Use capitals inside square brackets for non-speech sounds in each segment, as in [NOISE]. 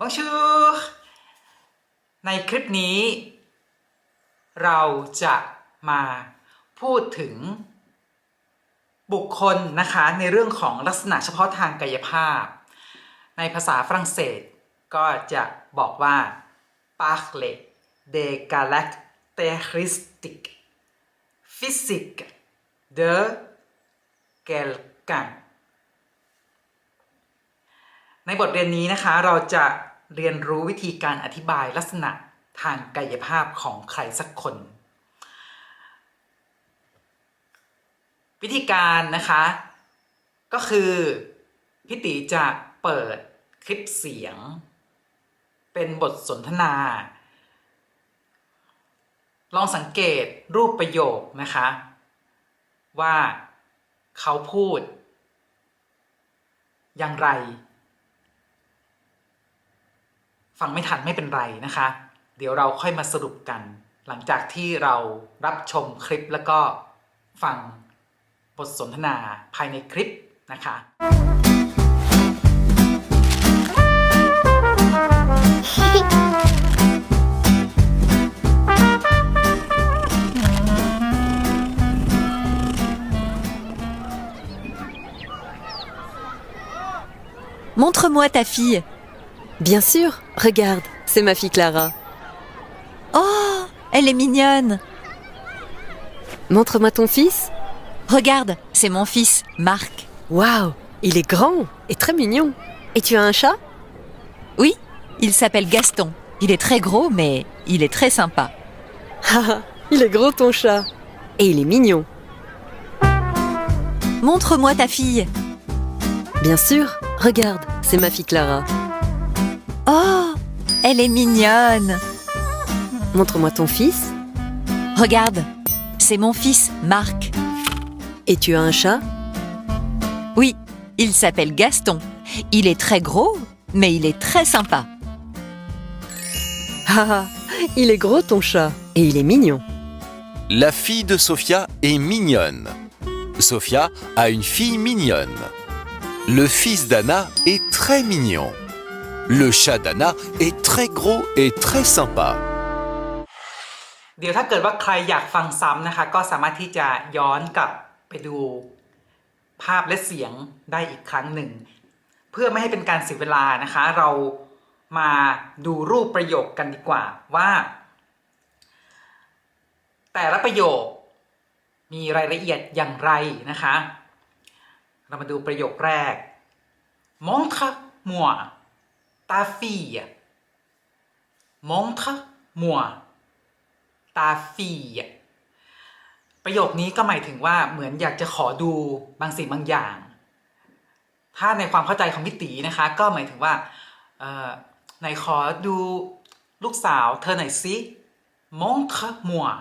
Bonjour ในคลิปนี้ เราจะมาพูดถึง บุคคลนะคะในเรื่องของลักษณะเฉพาะทางกายภาพ ในภาษาฝรั่งเศส ก็จะบอกว่า parle des caractéristiques physiques de quelqu'un ในบทเรียนนี้นะคะเราจะ เรียนรู้วิธีการอธิบายลักษณะทางกายภาพของใครสักคน วิธีการนะคะ ก็คือพี่ติจะเปิดคลิปเสียง เป็นบทสนทนา ลองสังเกตรูปประโยคนะคะ ว่าเขาพูด อย่างไร ฟังไม่ทันไม่เป็นไรนะคะ เดี๋ยวเราค่อยมาสรุปกัน หลังจากที่เรารับชมคลิปแล้วก็ฟังบทสนทนาภายในคลิปนะคะ Montre-moi ta fille. Bien sûr, regarde, c'est ma fille Clara. Oh, elle est mignonne. Montre-moi ton fils. Regarde, c'est mon fils, Marc. Waouh, il est grand et très mignon. Et tu as un chat? Oui, il s'appelle Gaston. Il est très gros, mais il est très sympa. [LAUGHS] Ah, il est gros ton chat. Et il est mignon. Montre-moi ta fille. Bien sûr, regarde, c'est ma fille Clara. Oh, elle est mignonne. Montre-moi ton fils. Regarde, c'est mon fils, Marc. Et tu as un chat? Oui, il s'appelle Gaston. Il est très gros, mais il est très sympa. Ah, il est gros ton chat. Et il est mignon. La fille de Sophia est mignonne. Sophia a une fille mignonne. Le fils d'Anna est très mignon. Le chat d'Anna est très gros et très sympa. เดี๋ยวถ้าเกิดว่าใครอยากฟังซ้ำนะคะ ก็สามารถที่จะย้อนกลับไปดูภาพและเสียงได้อีกครั้งหนึ่ง เพื่อไม่ให้เป็นการเสียเวลานะคะ เรามาดูรูปประโยคกันดีกว่าว่า แต่ละประโยคมีรายละเอียดอย่างไรนะคะ เรามาดูประโยคแรก montre moi ta fille montre moi ta fille ประโยคนี้ก็หมายถึงว่าเหมือนอยากจะขอดูบางสิ่งบางอย่าง ถ้าในความเข้าใจของพี่ตีนะคะ ก็หมายถึงว่าเออไหนขอดูลูกสาวเธอหน่อยสิ montre moi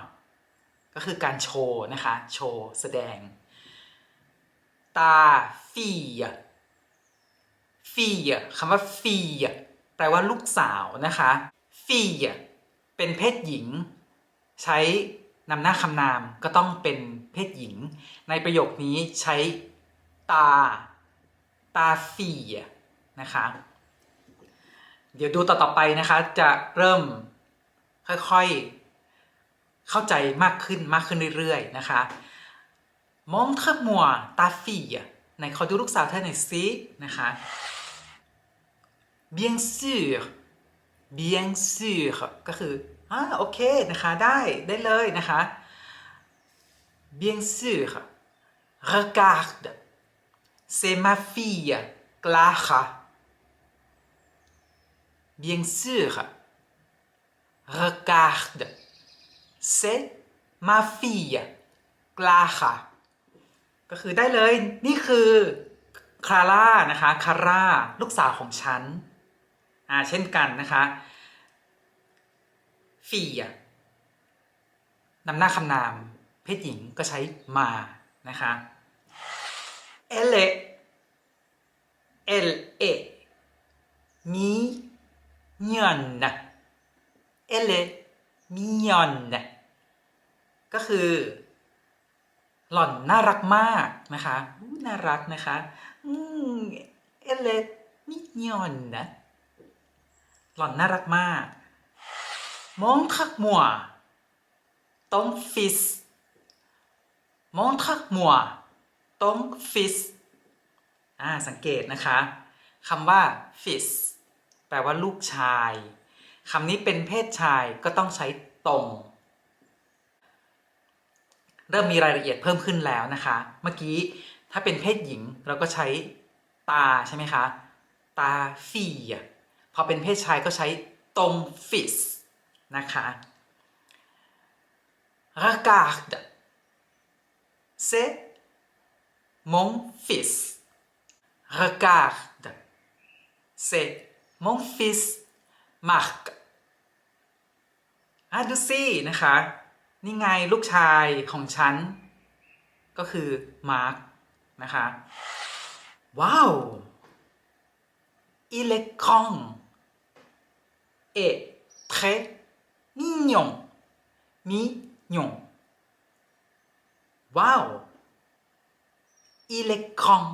ก็คือการโชว์นะคะ โชว์ แสดง ta fille fille คำว่า fille แปลว่าลูกสาวนะคะ fille เป็นเพศหญิง ใช้นำหน้าคำนามก็ต้องเป็นเพศหญิง ในประโยคนี้ใช้ตา ตาฟีนะคะ เดี๋ยวดูต่อๆไปนะคะ จะเริ่มค่อยๆ เข้าใจมากขึ้นมากขึ้นเรื่อยๆนะคะมองเธอมัวตาฟีไหนขอดูลูกสาวเธอหน่อยสินะคะ bien sûr bien sûr ก็คืออ่าโอเคนะคะได้ได้เลยนะคะ bien sûr regarde c'est ma fille Clara bien sûr regarde c'est ma fille Clara ก็คือได้เลย นี่คือคาร่านะคะคาร่าลูกสาวของฉัน อ่าเช่นกันนะคะฟีอะนำหน้าคำนาม เพศหญิงก็ใช้มานะคะเอเลเอลเอมียอนนะเอเลมียอนนะก็คือ หล่อนน่ารักมากนะคะน่ารักนะคะอืมเอเลมิยอนนะ หล่อนน่ารักมาก มองทักมัวต้องฟิสมองทักมัวต้องฟิสอ่าสังเกตนะคะคำว่า fish แปลว่าลูกชายคำนี้เป็นเพศชายก็ต้องใช้ตรง เริ่มมีรายละเอียดเพิ่มขึ้นแล้วนะคะ เมื่อกี้ถ้าเป็นเพศหญิงเราก็ใช้ตาใช่ไหมคะ ตาฟี่ พอเป็นเพศชายก็ใช้ตรง fish นะคะ regarde c'est mon fils regarde c'est mon fils Marc อะดูสินะคะ นี่ไงลูกชายของฉัน ก็คือมาร์คนะคะ ว้าว il est grand et très mignon mignon ว้าว il est grand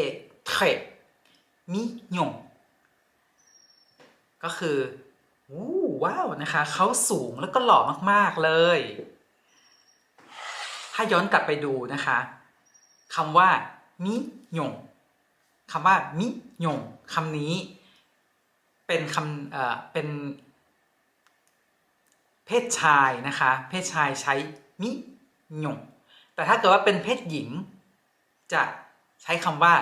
et très mignon ก็คือวู้ว้าวนะคะเขาสูงแล้วก็หล่อมากๆเลย ถ้าย้อนกลับไปดูนะคะคำว่ามิยงคำว่ามิยงคำนี้ เป็นคำเอ่อเป็นเพศชายนะคะ เพศชายใช้มิยงแต่ถ้าเกิดว่าเป็นเพศหญิง จะใช้คำว่า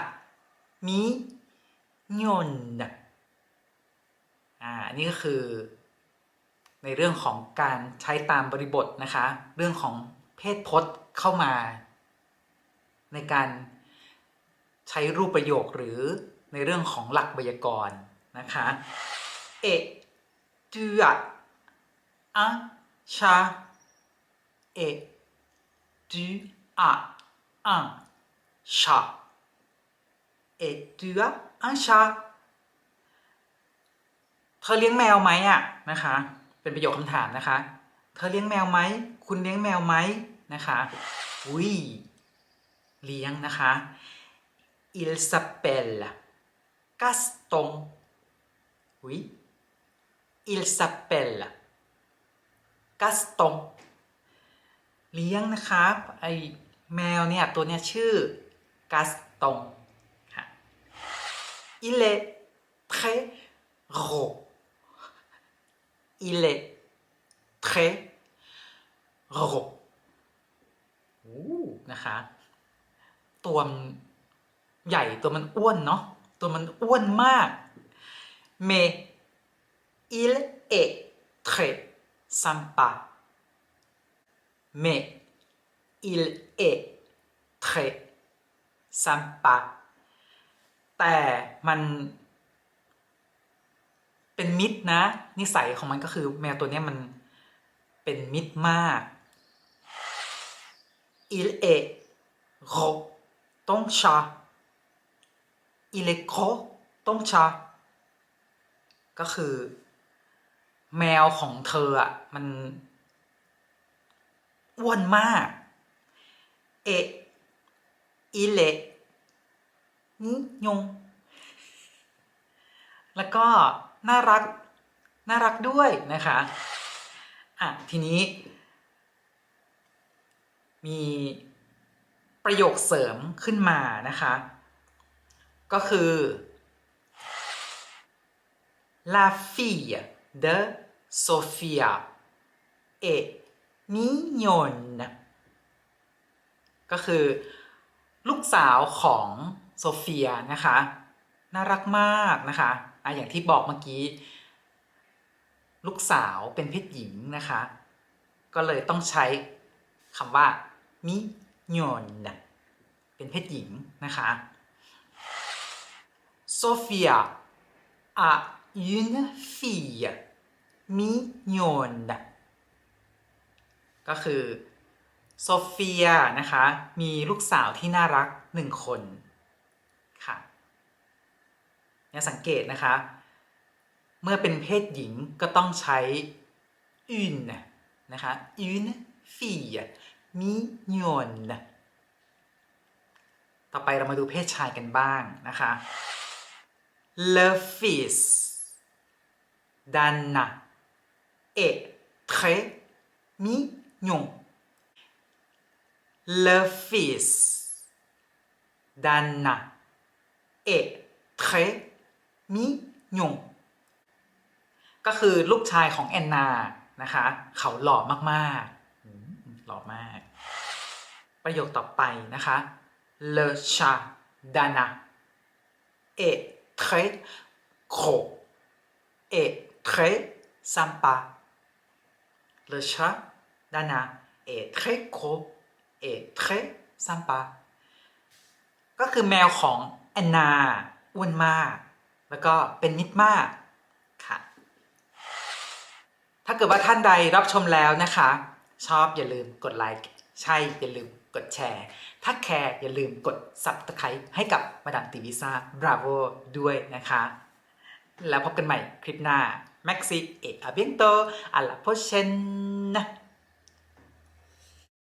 มิยนอ่าอันนี่ก็คือในเรื่องของการใช้ตามบริบทนะคะ เรื่องของเพศพจน์เข้ามา ในการใช้รูปประโยคหรือในเรื่องของหลักไวยากรณ์ นะคะเอเดืออะชาเอเดืออะชาเอเดืออะชาเธอเลี้ยงแมวไหมอะนะคะเป็นประโยคคำถามนะคะ เธอเลี้ยงแมวไหมคุณเลี้ยงแมวไหมนะคะอุ้ยเลี้ยงนะคะ il s'appelle Gaston oui il s'appelle Gaston เลี้ยงนะคะไอแมวเนี่ยตัวเนี้ยชื่อ Gaston ค่ะ il est très gros il est très gros โอ้นะคะ ตัวมันใหญ่ตัวมันอ้วนเนาะตัวมันอ้วนมาก mais il est très sympa mais il est très sympa แต่มันเป็นมิตรนะ นิสัยของมันก็คือแมวตัวนี้มันเป็นมิตรมาก il est gros ton chat il est gros ton chat ก็คือ แมวของเธออะ มันอ้วนมาก เอ il est นิยง แล้วก็น่ารัก น่ารักด้วยนะคะ อะ ทีนี้ มีประโยคเสริมขึ้นมานะคะ ก็คือ la fille de Sofia est mignonne ก็คือ ลูกสาวของโซเฟียนะคะ น่ารักมากนะคะอะอย่างที่บอกเมื่อกี้ ลูกสาวเป็นเพศหญิงนะคะ ก็เลยต้องใช้คำว่ามิยนเป็นเพศหญิงนะคะ Sophia a une fille mignonne ก็คือโซเฟียนะคะ มีลูกสาวที่น่ารักหนึ่งคน ค่ะเนี่ยสังเกตนะคะ เมื่อเป็นเพศหญิงก็ต้องใช้ une นะคะ une fille mignonne ต่อไปเรามาดูเพศชายกันบ้างนะคะ le fils Dana est très mignon. Le fils d'Anna est très mignon. ก็คือลูกชายของแอนนา นะคะ เขาหล่อมากๆอืมหล่อมาก ประโยคต่อไปนะคะ Le chat d'Anna est très gros et très sympa. Le chat d'Anna est très gros et très sympa. ก็คือแมวของแอนนาอ้วนมาก แล้วก็เป็นมิตรมากค่ะ ถ้าเกิดว่าท่านใดรับชมแล้วนะคะ ชอบอย่าลืมกดไลค์ ใช่อย่าลืมกดแชร์ ถ้าแคร์อย่าลืมกด Subscribe ให้กับมาดามตีวิซ่าบราโวด้วยนะคะ แล้วพบกันใหม่คลิปหน้า Maxi y aviento. A la próxima.